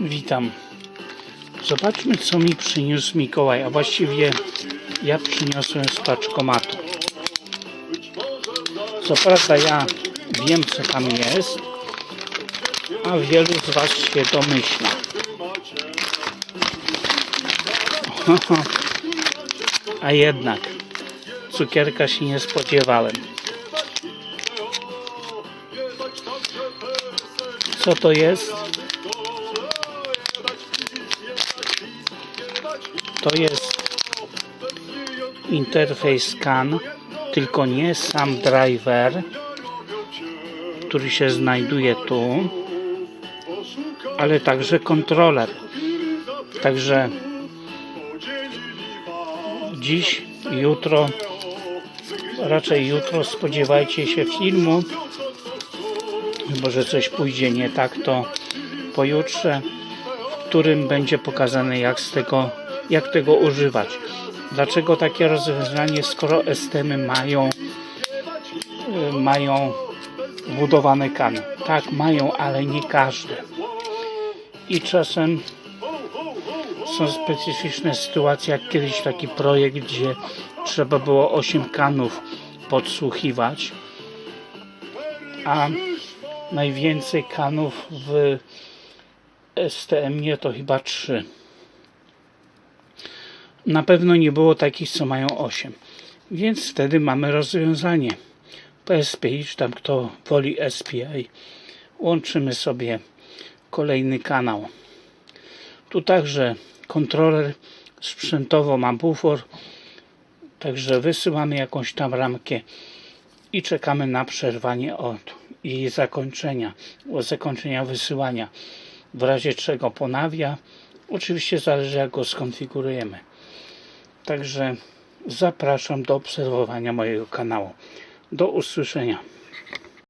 Witam. Zobaczmy, co mi przyniósł Mikołaj, a właściwie ja przyniosłem z paczkomatu. Co prawda ja wiem, co tam jest, a wielu z Was się domyśla. A jednak cukierka się nie spodziewałem. Co to jest? To jest interfejs scan, tylko nie sam driver, który się znajduje tu, ale także kontroler. Także dziś, jutro, raczej jutro spodziewajcie się filmu, chyba że coś pójdzie nie tak, to pojutrze, w którym będzie pokazane jak z tego, jak tego używać. Dlaczego takie rozwiązanie, skoro STM mają y, mają wbudowane kany? Tak, mają, ale nie każde. I czasem są specyficzne sytuacje, jak kiedyś taki projekt, gdzie trzeba było 8 kanów podsłuchiwać, a najwięcej kanów w STM to chyba 3. Na pewno nie było takich, co mają 8. Więc wtedy mamy rozwiązanie. PSP, czy tam kto woli SPA. Łączymy sobie kolejny kanał. Tu także kontroler sprzętowo ma bufor. Także wysyłamy jakąś tam ramkę i czekamy na przerwanie od jej zakończenia, o zakończenia wysyłania. W razie czego ponawia. Oczywiście zależy jak go skonfigurujemy. Także zapraszam do obserwowania mojego kanału. Do usłyszenia.